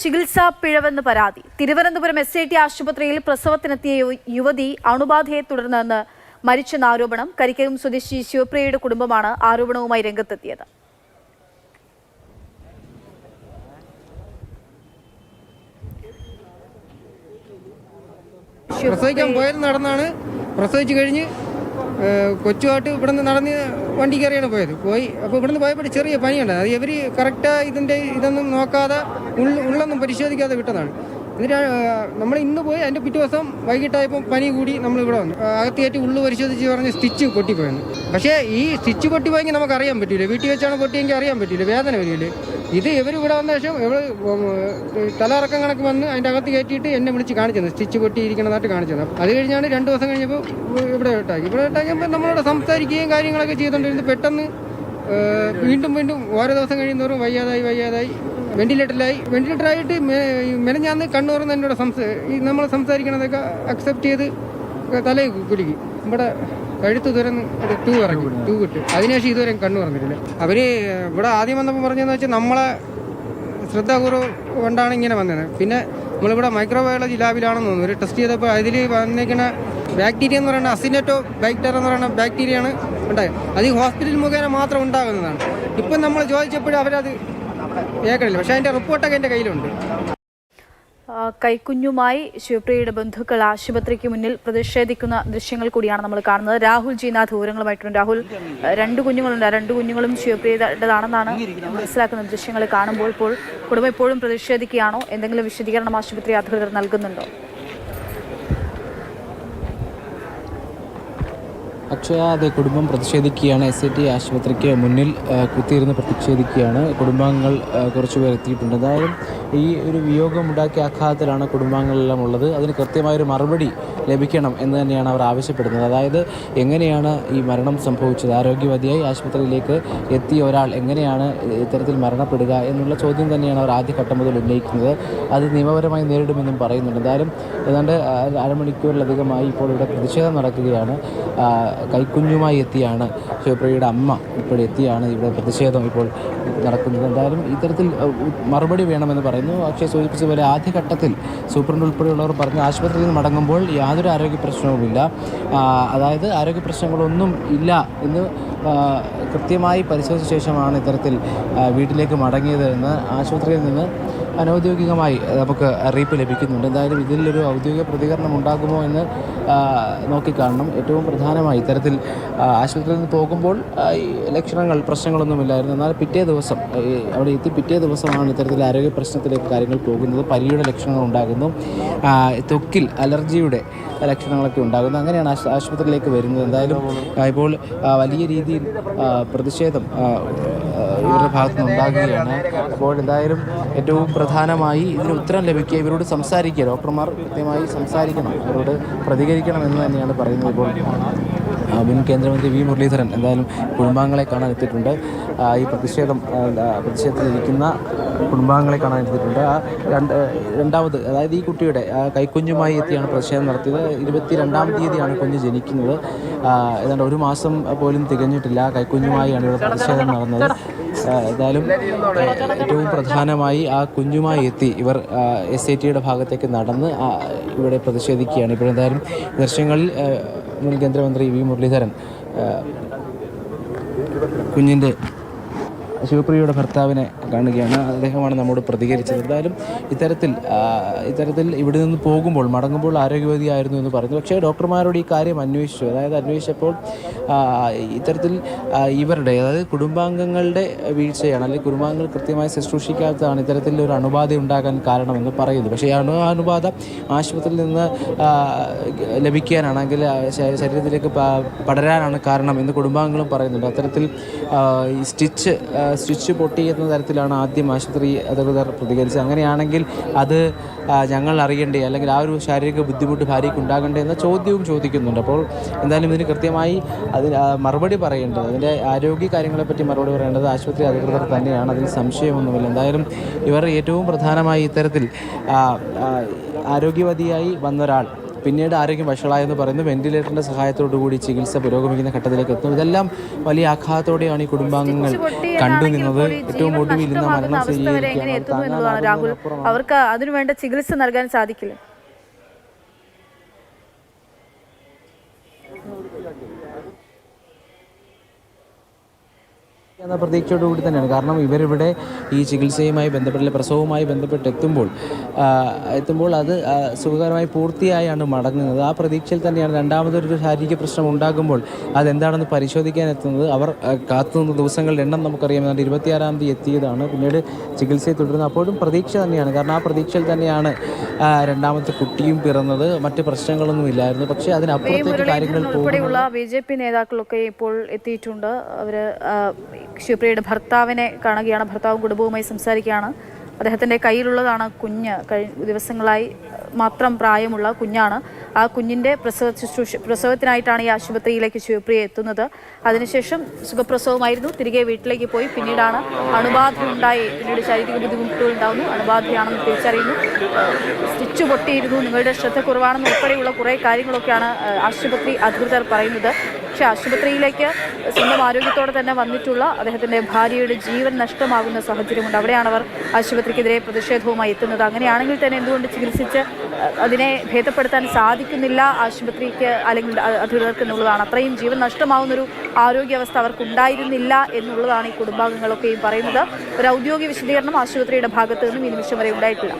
ചികിത്സാ പിഴവെന്ന് പരാതി. Thiruvananthapuram S I T ആശുപത്രിയിൽ പ്രസവത്തിനെത്തിയ യുവതി അണുബാധയെ തുടർന്നെന്ന് മരിച്ചെന്ന ആരോപണം കരിക്കകം സ്വദേശി ശിവപ്രിയയുടെ കുടുംബമാണ് ആരോപണവുമായി രംഗത്തെത്തിയത്. പ്രസവിക്കാൻ പോയത് നടന്നാണ്. പ്രസവിച്ചു കഴിഞ്ഞ് കൊച്ചുമായിട്ട് ഇവിടുന്ന് നടന്ന് വണ്ടി കയറിയാണ് പോയത്. പോയി. അപ്പോൾ ഇവിടുന്ന് പോയപ്പോൾ ചെറിയ പനിയുണ്ട്. അത് ഇവർ കറക്റ്റായി ഇതിന്റെ ഇതൊന്നും നോക്കാതെ ഉള്ള ഉള്ളൊന്നും പരിശോധിക്കാതെ വിട്ടതാണ്. എന്നിട്ട് നമ്മൾ ഇന്ന് പോയി അതിന്റെ പിറ്റേ ദിവസം വൈകിട്ടായപ്പോൾ പനി കൂടി നമ്മൾ ഇവിടെ വന്നു. അകത്തേറ്റ് അകത്ത് ഉള്ളു പരിശോധിച്ച് പറഞ്ഞ് സ്റ്റിച്ച് പൊട്ടിപ്പോയെന്ന്. പക്ഷേ ഈ സ്റ്റിച്ച് പൊട്ടിപ്പോയെങ്കിൽ നമുക്ക് അറിയാൻ പറ്റില്ല വീട്ടിൽ വെച്ചാണ് പൊട്ടിയെങ്കിൽ അറിയാൻ പറ്റില്ല വേദന വരില്ലേ ഇത് ഇവർ ഇവിടെ വന്ന ശേഷം ഇവർ തലയിറക്കം കണക്ക് വന്ന് അതിന്റെ അകത്ത് കയറ്റിയിട്ട് എന്നെ വിളിച്ച് കാണിച്ചത് സ്റ്റിച്ച് പൊട്ടിയിരിക്കണതായിട്ട് കാണിച്ചത്. അത് കഴിഞ്ഞാണ് രണ്ട് ദിവസം കഴിഞ്ഞപ്പോൾ ഇവിടെ ഇട്ടാക്കി ഇവിടെ ഇട്ടാക്കിയപ്പോൾ നമ്മളോട് സംസാരിക്കുകയും കാര്യങ്ങളൊക്കെ ചെയ്തുകൊണ്ടിരുന്നത് പെട്ടെന്ന് വീണ്ടും വീണ്ടും ഓരോ ദിവസം കഴിയുന്നവരും വയ്യാതായി വയ്യാതായി വെന്റിലേറ്ററിലായി. വെന്റിലേറ്ററായിട്ട് മെനഞ്ഞാന്ന് കണ്ണൂർന്ന് എന്നോട് സംസാ നമ്മൾ സംസാരിക്കണതൊക്കെ അക്സെപ്റ്റ് ചെയ്ത് തലയിൽ കുലുക്കി. ഇവിടെ കഴുത്ത് ദൂരം ടൂ ഇറങ്ങി ടൂ കിട്ടി. അതിനുശേഷം ഇതുവരെ കണ്ണു പറഞ്ഞിട്ടില്ല അവർ ഇവിടെ ആദ്യം വന്നപ്പോൾ പറഞ്ഞതെന്ന് വെച്ചാൽ നമ്മളെ ശ്രദ്ധാപൂർവം കൊണ്ടാണ് ഇങ്ങനെ വന്നത്. പിന്നെ നമ്മളിവിടെ മൈക്രോബയോളജി ലാബിലാണെന്ന് തോന്നുന്നു. ഒരു ടെസ്റ്റ് ചെയ്തപ്പോൾ അതിൽ വന്നിരിക്കുന്ന ബാക്ടീരിയ എന്ന് പറയുന്ന അസിനറ്റോ ബാക്ടീരിയ എന്ന് പറയുന്ന ബാക്ടീരിയയാണ് ഉണ്ടായത്. അത് ഈ ഹോസ്പിറ്റൽ മുഖേന മാത്രം ഉണ്ടാകുന്നതാണ്. ഇപ്പം നമ്മൾ ചോദിച്ചപ്പോഴും അവരത് കേൾക്കണില്ല. പക്ഷേ അതിന്റെ റിപ്പോർട്ടൊക്കെ എന്റെ കയ്യിലുണ്ട്. കൈക്കുഞ്ഞുമായി ശിവപ്രിയയുടെ ബന്ധുക്കൾ ആശുപത്രിക്ക് മുന്നിൽ പ്രതിഷേധിക്കുന്ന ദൃശ്യങ്ങൾ കൂടിയാണ് നമ്മൾ കാണുന്നത്. രാഹുൽ ജീനാഥ് വിവരങ്ങളുമായിട്ടുണ്ട് രാഹുൽ രണ്ട് കുഞ്ഞുങ്ങളുണ്ട്. രണ്ട് കുഞ്ഞുങ്ങളും ശിവപ്രിയയുടേതാണെന്നാണ് മനസ്സിലാക്കുന്ന ദൃശ്യങ്ങൾ കാണുമ്പോൾ ഇപ്പോൾ കുടുംബം ഇപ്പോഴും പ്രതിഷേധിക്കുകയാണോ? എന്തെങ്കിലും വിശദീകരണം ആശുപത്രി അധികൃതർ നൽകുന്നുണ്ടോ? അക്ഷയ അതെ കുടുംബം പ്രതിഷേധിക്കുകയാണ്. എസ് ഐ ടി ആശുപത്രിക്ക് മുന്നിൽ കുത്തിയിരുന്ന് പ്രതിഷേധിക്കുകയാണ്. കുടുംബാംഗങ്ങൾ കുറച്ചുപേർ കുറച്ച് എത്തിയിട്ടുണ്ട്. എന്തായാലും ഈ ഒരു വിയോഗം ഉണ്ടാക്കിയ ആഘാതത്തിലാണ് കുടുംബാംഗങ്ങളെല്ലാം ഉള്ളത്. അതിന് കൃത്യമായൊരു മറുപടി ലഭിക്കണം എന്ന് തന്നെയാണ് അവർ ആവശ്യപ്പെടുന്നത്. അതായത് എങ്ങനെയാണ് ഈ മരണം സംഭവിച്ചത്? ആരോഗ്യവതിയായി ആശുപത്രിയിലേക്ക് എത്തിയ ഒരാൾ എങ്ങനെയാണ് ഇത്തരത്തിൽ മരണപ്പെടുക എന്നുള്ള ചോദ്യം തന്നെയാണ് അവർ ആദ്യഘട്ടം മുതൽ ഉന്നയിക്കുന്നത്. അത് നിയമപരമായി നേരിടുമെന്നും പറയുന്നുണ്ട്. എന്തായാലും ഏതാണ്ട് അരമണിക്കൂറിലധികമായി ഇപ്പോൾ ഇവിടെ പ്രതിഷേധം നടക്കുകയാണ്. കൈക്കുഞ്ഞുമായി എത്തിയാണ് ശിവപ്രിയയുടെ അമ്മ ഇപ്പോൾ എത്തിയാണ് ഇവിടെ പ്രതിഷേധം ഇപ്പോൾ നടക്കുന്നത്. എന്തായാലും ഇത്തരത്തിൽ മറുപടി വേണമെന്ന് പറയുന്നു. അക്ഷയ സൂചിപ്പിച്ച പോലെ ആദ്യഘട്ടത്തിൽ സൂപ്രണ്ട് ഉൾപ്പെടെയുള്ളവർ പറഞ്ഞ് ആശുപത്രിയിൽ നിന്ന് മടങ്ങുമ്പോൾ യാതൊരു ആരോഗ്യ പ്രശ്നവുമില്ല. അതായത് ആരോഗ്യ പ്രശ്നങ്ങളൊന്നും ഇല്ല എന്ന് കൃത്യമായി പരിശോധിച്ച ശേഷമാണ് ഇത്തരത്തിൽ വീട്ടിലേക്ക് മടങ്ങിയത് എന്ന് ആശുപത്രിയിൽ നിന്ന് അനൗദ്യോഗികമായി നമുക്ക് അറിയിപ്പ് ലഭിക്കുന്നുണ്ട്. എന്തായാലും ഇതിലൊരു ഔദ്യോഗിക പ്രതികരണം ഉണ്ടാകുമോ എന്ന് നോക്കിക്കാണണം. ഏറ്റവും പ്രധാനമായി ഇത്തരത്തിൽ ആശുപത്രിയിൽ നിന്ന് പോകുമ്പോൾ ലക്ഷണങ്ങൾ പ്രശ്നങ്ങളൊന്നുമില്ലായിരുന്നു എന്നാൽ പിറ്റേ ദിവസം അവിടെ എത്തി പിറ്റേ ദിവസമാണ് ഇത്തരത്തിൽ ആരോഗ്യ പ്രശ്നത്തിലേക്ക് കാര്യങ്ങൾ പോകുന്നത്. പനിയുടെ ലക്ഷണങ്ങൾ ഉണ്ടാകുന്നു. തൊക്കിൽ അലർജിയുടെ ലക്ഷണങ്ങളൊക്കെ ഉണ്ടാകുന്നു. അങ്ങനെയാണ് ആശുപത്രിയിലേക്ക് വരുന്നത്. എന്തായാലും ഇപ്പോൾ വലിയ രീതിയിൽ പ്രതിഷേധം ഇവരുടെ ഭാഗത്തു നിന്ന് ഉണ്ടാകുകയാണ്. അപ്പോൾ എന്തായാലും ഏറ്റവും പ്രധാനമായി ഇതിന് ഉത്തരം ലഭിക്കുക ഇവരോട് സംസാരിക്കുക. ഡോക്ടർമാർ കൃത്യമായി സംസാരിക്കണം. അവരോട് പ്രതികരിക്കണം എന്ന് തന്നെയാണ് പറയുന്നത് ഇപ്പോൾ. മുൻ കേന്ദ്രമന്ത്രി വി മുരളീധരൻ എന്തായാലും കുടുംബാംഗങ്ങളെ കാണാൻ എത്തിയിട്ടുണ്ട്. ഈ പ്രതിഷേധം പ്രതിഷേധത്തിലിരിക്കുന്ന കുടുംബാംഗങ്ങളെ കാണാൻ എത്തിയിട്ടുണ്ട്. ആ രണ്ട് രണ്ടാമത് അതായത് ഈ കുട്ടിയുടെ കൈക്കുഞ്ഞുമായി എത്തിയാണ് പ്രതിഷേധം നടത്തിയത്. ഇരുപത്തി രണ്ടാം തീയതിയാണ് കുഞ്ഞ് ജനിക്കുന്നത്. ഏതാണ്ട് ഒരു മാസം പോലും തികഞ്ഞിട്ടില്ല കൈക്കുഞ്ഞുമായാണ് ഇവിടെ പ്രതിഷേധം നടന്നത്. ഏതായാലും ഏറ്റവും പ്രധാനമായി ആ കുഞ്ഞുമായി എത്തി ഇവർ എസ് ഐ ടിയുടെ ഭാഗത്തേക്ക് നടന്ന് ഇവിടെ പ്രതിഷേധിക്കുകയാണ്. ഇപ്പോൾ എന്തായാലും ദൃശ്യങ്ങളിൽ മുൻ കേന്ദ്രമന്ത്രി വി മുരളീധരൻ കുഞ്ഞിന്റെ ശിവപ്രിയയുടെ ഭർത്താവിനെ കാണുകയാണ്. അദ്ദേഹമാണ് നമ്മോട് പ്രതികരിച്ചത്. എന്തായാലും ഇത്തരത്തിൽ ഇത്തരത്തിൽ ഇവിടെ നിന്ന് പോകുമ്പോൾ മടങ്ങുമ്പോൾ ആരോഗ്യവതിയായിരുന്നു എന്ന് പറഞ്ഞു. പക്ഷേ ഡോക്ടർമാരോട് ഈ കാര്യം അന്വേഷിച്ചു. അതായത് അന്വേഷിച്ചപ്പോൾ ഇത്തരത്തിൽ ഇവരുടെ അതായത് കുടുംബാംഗങ്ങളുടെ വീഴ്ചയാണ് അല്ലെങ്കിൽ കുടുംബാംഗങ്ങൾ കൃത്യമായി ശുശ്രൂഷിക്കാത്തതാണ് ഇത്തരത്തിൽ ഒരു അണുബാധ ഉണ്ടാകാൻ കാരണമെന്ന് പറയുന്നു പക്ഷേ ഈ അണു അണുബാധ ആശുപത്രിയിൽ നിന്ന് ലഭിക്കാനാണെങ്കിൽ ശരീരത്തിലേക്ക് പടരാനാണ് കാരണം എന്ന് കുടുംബാംഗങ്ങളും പറയുന്നുണ്ട്. അത്തരത്തിൽ സ്റ്റിച്ച് ആ, സ്റ്റിച്ച് പൊട്ടി എന്ന തരത്തിലാണ് ആദ്യം ആശുപത്രി അധികൃതർ പ്രതികരിച്ചത്. അങ്ങനെയാണെങ്കിൽ അത് ഞങ്ങൾ അറിയണ്ടേ? അല്ലെങ്കിൽ ആ ഒരു ശാരീരിക ബുദ്ധിമുട്ട് ഭാര്യയ്ക്ക് ഉണ്ടാകണ്ടേ എന്ന ചോദ്യവും ചോദിക്കുന്നുണ്ട്. അപ്പോൾ എന്തായാലും ഇതിന് കൃത്യമായി അതിന് മറുപടി പറയേണ്ടത് അതിന്റെ ആരോഗ്യ കാര്യങ്ങളെപ്പറ്റി മറുപടി പറയേണ്ടത് ആശുപത്രി അധികൃതർ തന്നെയാണ്. അതിൽ സംശയമൊന്നുമില്ല. എന്തായാലും ഇവർ ഏറ്റവും പ്രധാനമായി ഇത്തരത്തിൽ ആരോഗ്യവതിയായി വന്നൊരാൾ പിന്നീട് ആരോഗ്യം വഷളായെന്ന് പറയുന്നു. വെന്റിലേറ്ററിന്റെ സഹായത്തോടു കൂടി ചികിത്സ പുരോഗമിക്കുന്ന ഘട്ടത്തിലേക്ക് എത്തുന്നു. ഇതെല്ലാം വലിയ ആഘാതത്തോടെയാണ് ഈ കുടുംബാംഗങ്ങൾ കണ്ടു നിന്നത്. ഏറ്റവും ഒടുവിൽ ഇന്ന് മരണം എത്തുന്നു രാഹുൽ. അവർക്ക് അതിനുവേണ്ട ചികിത്സ നൽകാൻ സാധിക്കില്ല? എന്ന പ്രതീക്ഷയോടുകൂടി തന്നെയാണ്. കാരണം ഇവരിവിടെ ഈ ചികിത്സയുമായി ബന്ധപ്പെട്ട് പ്രസവവുമായി ബന്ധപ്പെട്ട് എത്തുമ്പോൾ എത്തുമ്പോൾ അത് സുഖകരമായി പൂർത്തിയായാണ് മടങ്ങുന്നത്. ആ പ്രതീക്ഷയിൽ തന്നെയാണ് രണ്ടാമതൊരു ശാരീരിക പ്രശ്നം ഉണ്ടാകുമ്പോൾ അതെന്താണെന്ന് പരിശോധിക്കാൻ എത്തുന്നത്. അവർ കാത്തുനിന്ന ദിവസങ്ങളുടെ എണ്ണം നമുക്കറിയാം. ഏതാണ്ട് ഇരുപത്തിയാറാം തീയതി എത്തിയതാണ്. പിന്നീട് ചികിത്സയെ തുടരുന്നത്. അപ്പോഴും പ്രതീക്ഷ തന്നെയാണ്. കാരണം ആ പ്രതീക്ഷയിൽ തന്നെയാണ് രണ്ടാമത്തെ കുട്ടിയും പിറന്നത്. മറ്റ് പ്രശ്നങ്ങളൊന്നും ഇല്ലായിരുന്നു. പക്ഷേ അതിനപ്പുറത്തേക്ക് കാര്യങ്ങൾ ഉൾപ്പെടെയുള്ള ബി ജെ പി നേതാക്കളൊക്കെ ഇപ്പോൾ എത്തിയിട്ടുണ്ട്. അവർ ആ, ശിവപ്രിയയുടെ ഭർത്താവിനെ കാണുകയാണ്. ഭർത്താവും കുടുംബവുമായി സംസാരിക്കുകയാണ്. അദ്ദേഹത്തിന്റെ കയ്യിലുള്ളതാണ് കുഞ്ഞ്. കഴി ദിവസങ്ങളായി മാത്രം പ്രായമുള്ള കുഞ്ഞാണ്. ആ കുഞ്ഞിന്റെ പ്രസവ ശുശ്രൂഷ പ്രസവത്തിനായിട്ടാണ് ഈ ആശുപത്രിയിലേക്ക് ശിവപ്രിയ എത്തുന്നത്. അതിനുശേഷം സുഖപ്രസവമായിരുന്നു. തിരികെ വീട്ടിലേക്ക് പോയി. പിന്നീടാണ് അണുബാധ ഉണ്ടായി. പിന്നീട് ശാരീരിക ബുദ്ധിമുട്ടുകൾ ഉണ്ടാകുന്നു അണുബാധയാണെന്ന് തിരിച്ചറിയുന്നു. സ്റ്റിച്ച് പൊട്ടിയിരുന്നു. നിങ്ങളുടെ ശ്രദ്ധ കുറവാണെന്ന് ഉൾപ്പെടെയുള്ള കുറേ കാര്യങ്ങളൊക്കെയാണ് ആശുപത്രി അധികൃതർ പറയുന്നത്. പക്ഷേ ആശുപത്രിയിലേക്ക് സ്വന്തം ആരോഗ്യത്തോടെ തന്നെ വന്നിട്ടുള്ള അദ്ദേഹത്തിന്റെ ഭാര്യയുടെ ജീവൻ നഷ്ടമാകുന്ന സാഹചര്യമുണ്ട്. അവിടെയാണ് അവർ ആശുപത്രിക്കെതിരെ പ്രതിഷേധവുമായി എത്തുന്നത്. അങ്ങനെയാണെങ്കിൽ തന്നെ എന്തുകൊണ്ട് ചികിത്സിച്ച് അതിനെ ഭേദപ്പെടുത്താൻ സാധിക്കുന്നില്ല ആശുപത്രിക്ക് അല്ലെങ്കിൽ അധികൃതർക്ക് എന്നുള്ളതാണ്. അത്രയും ജീവൻ നഷ്ടമാവുന്നൊരു ആരോഗ്യാവസ്ഥ അവർക്കുണ്ടായിരുന്നില്ല എന്നുള്ളതാണ് ഈ കുടുംബാംഗങ്ങളൊക്കെയും പറയുന്നത്. ഒരു ഔദ്യോഗിക വിശദീകരണം ആശുപത്രിയുടെ ഭാഗത്തു നിന്നും ഈ നിമിഷം വരെ ഉണ്ടായിട്ടില്ല.